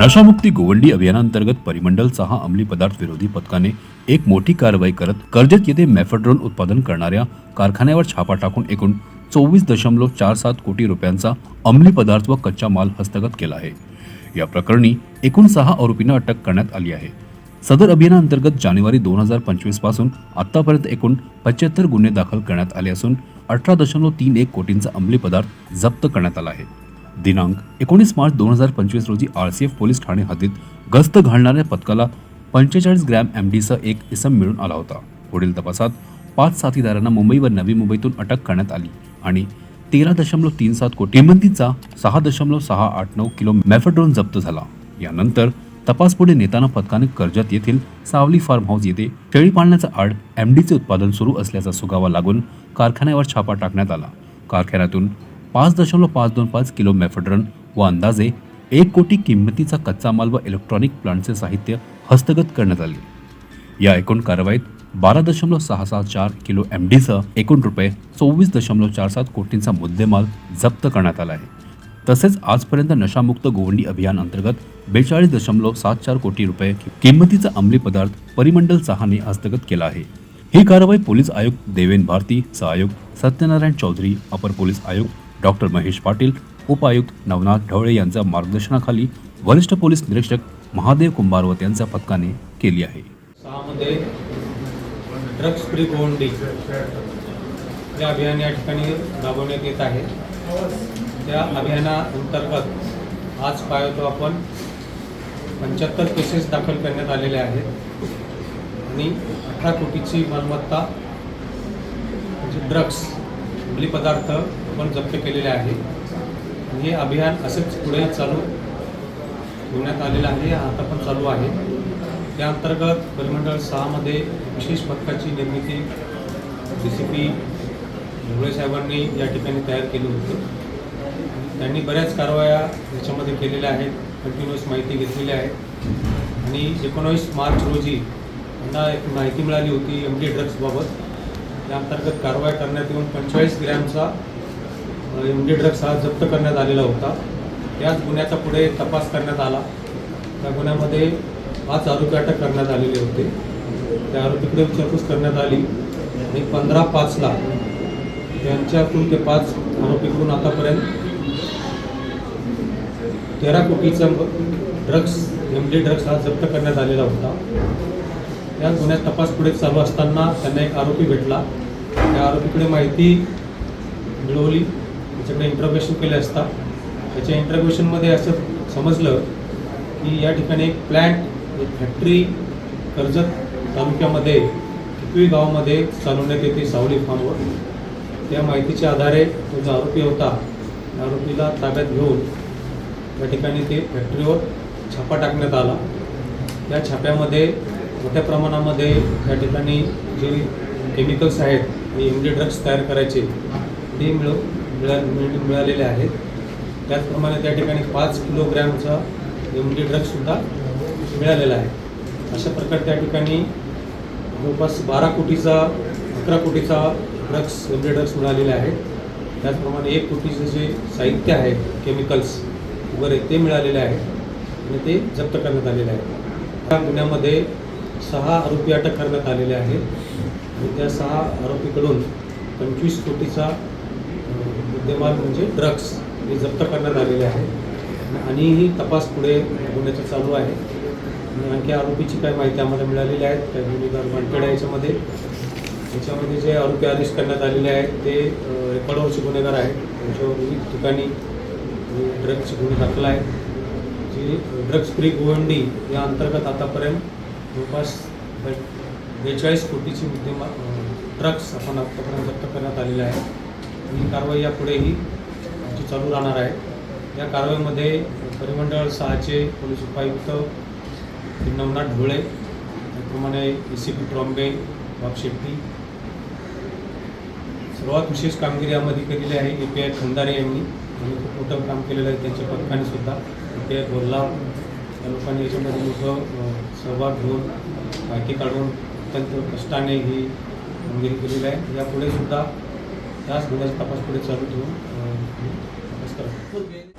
नशामुक्ती गोवंडी अभियानांतर्गत परिमंडल सहा अंमली पदार्थ विरोधी पथकाने एक मोठी कारवाई करत कर्जत येथे मॅफेड्रोन उत्पादन करणाऱ्या कारखान्यावर छापा टाकून एकूण चोवीस दशमलव चार सात कोटी रुपयांचा अंमली पदार्थ व कच्चा माल हस्तगत केला आहे. या प्रकरणी एकूण सहा आरोपींना अटक करण्यात आली आहे. सदर अभियानांतर्गत जानेवारी दोन हजार पंचवीसपासून आतापर्यंत एकूण पंच्याहत्तर गुन्हे दाखल करण्यात आले असून अठरा दशमलव तीन एक कोटींचा अंमली पदार्थ जप्त करण्यात आला आहे. दिनांक एकोणीस मार्च दोन हजार पंचवीस रोजी R C F police Thane हद्दीत गस्त घालणाऱ्या पथकाला पंचेचाळीस ग्रॅम एम डीचा एक इसम मिळून आला होता. पुढील तपासात पाच साथीदारांना मुंबई व नवी मुंबईतून अटक करण्यात आली आणि तेरा दशमलव तीन सात कोटी किंमतीचा सहा दशमलव सहा आठ नऊ किलो मॅफेड्रोन जप्त झाला. यानंतर तपास पुढे नेताना पथकाने कर्जत येथील सावली फार्म हाऊस येथे शेळी पाळण्याचा आड एमडीचे उत्पादन सुरू असल्याचा सुगावा लागून कारखान्यावर छापा टाकण्यात आला. कारखान्यातून पाच दशमलव पाच दोन पाच किलो मॅफेड्रन व अंदाजे एक कोटी किंमतीचा कच्चा माल व इलेक्ट्रॉनिक प्लांटचे साहित्य हस्तगत करण्यात आले. या एकूण कारवाईत बारा दशमलव सहा सात चार किलो एम डीसह एकूण रुपये चोवीस दशमलव चार सात कोटींचा मुद्देमाल जप्त करण्यात आला आहे. तसेच आजपर्यंत नशामुक्त गोवंडी अभियान अंतर्गत बेचाळीस दशमलव सात चार कोटी रुपये किंमतीचा अंमली पदार्थ परिमंडल सहाने हस्तगत केला आहे. ही कारवाई पोलीस आयुक्त देवेन भारती सहआयुक्त सत्यनारायण चौधरी अपर पोलीस आयुक्त डॉक्टर महेश पाटील उपायुक्त नवनाथ ढवळे यांच्या मार्गदर्शनाखाली वरिष्ठ पोलीस निरीक्षक महादेव कुंभारवत यांच्या पथकाने केली आहे. सहामध्ये ड्रग्स फ्री गोवंडी या अभियान या ठिकाणी राबवण्यात येत आहे. त्या अभियानाअंतर्गत आज पाहतो आपण पंच्याहत्तर केसेस दाखल करण्यात आलेल्या आहेत आणि अठरा कोटीची मालमत्ता म्हणजे ड्रग्स अंमली पदार्थ आपण जप्त केलेले आहे. हे अभियान असेच पुढे चालू ठेवण्यात आलेलं आहे. आता पण चालू आहे. त्या अंतर्गत परिमंडळ सहामध्ये विशेष पथकाची निर्मिती डी सी पी ढोळे साहेबांनी या ठिकाणी तयार केली होती. त्यांनी बऱ्याच कारवाया याच्यामध्ये केलेल्या आहेत. कंटिन्युअस माहिती घेतलेली आहे. आणि एकोणावीस मार्च रोजी त्यांना एक माहिती मिळाली होती एम डी ड्रग्सबाबत त्या अंतर्गत कारवाई करण्यात येऊन पंचेचाळीस ग्रॅमचा एम डी ड्रग्स हा जप्त करण्यात आलेला होता. त्याच गुन्ह्याचा पुढे तपास करण्यात आला. त्या गुन्ह्यामध्ये पाच आरोपी अटक करण्यात आलेले होते. त्या आरोपीकडे विचारपूस करण्यात आली आणि पंधरा पाचला त्यांच्याकडून ते पाच आरोपीकडून आतापर्यंत तेरा कोटीचा ड्रग्स एम डी ड्रग्स हा जप्त करण्यात आलेला होता. या गुन्ह्यात तपास पुढे चालू असताना त्यांना एक आरोपी भेटला. त्या आरोपीकडे माहिती मिळवली. त्याच्याकडे इंटरोगेशन केले असता त्याच्या इंटरोगेशनमध्ये असं समजलं की या ठिकाणी एक प्लॅन्ट एक फॅक्टरी कर्जत तालुक्यामध्ये कितवी गावामध्ये चालवण्यात येते सावली फार्मवर त्या माहितीच्या आधारे तो जो आरोपी होता त्या आरोपीला ताब्यात घेऊन त्या ठिकाणी ते फॅक्टरीवर छापा टाकण्यात आला. त्या छाप्यामध्ये मोठ्या प्रमाणामध्ये त्या ठिकाणी जे केमिकल्स आहेत एम डी ड्रग्स तयार करायचे ते मिळून मिळा मिळालेले आहेत. त्याचप्रमाणे त्या ठिकाणी पाच किलोग्रॅमचा एम डी ड्रग्ससुद्धा मिळालेला आहे. अशा प्रकारे त्या ठिकाणी जवळपास बारा कोटीचा अकरा कोटीचा ड्रग्स एमडी ड्रग्स मिळालेले आहेत. त्याचप्रमाणे एक कोटीचं जे साहित्य आहे केमिकल्स वगैरे ते मिळालेले आहे आणि ते जप्त करण्यात आलेले आहे. त्या गुन्ह्यामध्ये सहा आरोपी अटक करण्यात आलेले आहेत. आणि त्या सहा आरोपीकडून पंचवीस कोटीचा मुद्देमाल म्हणजे ड्रग्स हे जप्त करण्यात आलेले आहे आणि ही तपास पुढे गुन्ह्याचा चालू आहे. आणि आणखी आरोपीची काय माहिती आम्हाला मिळालेली आहे. त्या गुन्हेगार वांटेड आहे याच्यामध्ये. याच्यामध्ये जे आरोपी अरेस्ट करण्यात आलेले आहेत ते रेकॉर्डवरचे गुन्हेगार आहेत. त्यांच्यावर विविध ठिकाणी ड्रग्सचे गुन्हे दाखल आहेत. जी ड्रग्स फ्री गोवंडी या अंतर्गत आतापर्यंत जवळपास बेचाळीस कोटीची मुद्देमा ड्रग्स आपण आतापर्यंत जप्त करण्यात आलेले आहे ही कारवाई यापुढेही आमची चालू राहणार आहे. या कारवाईमध्ये परिमंडळ सहाचे पोलीस उपायुक्त नवनाथ ढोळे त्याचप्रमाणे ए सी पी ट्रॉम्बे बाब शेट्टी. सर्वात विशेष कामगिरी यामध्ये केलेली आहे ए पी आय खंदारे यांनी. त्यांनी खूप मोठं काम केलेलं आहे त्यांच्या पथकाने सुद्धा. ए पी आय बोरला त्या लोकांनी याच्यामध्ये मोठं सहभाग घेऊन माहिती काढून अत्यंत कष्टाने ही कामगिरी केलेली आहे. यापुढे सुद्धा त्याच गुन्ह्याचा तपास पुढे चालू ठेवून तपास करा.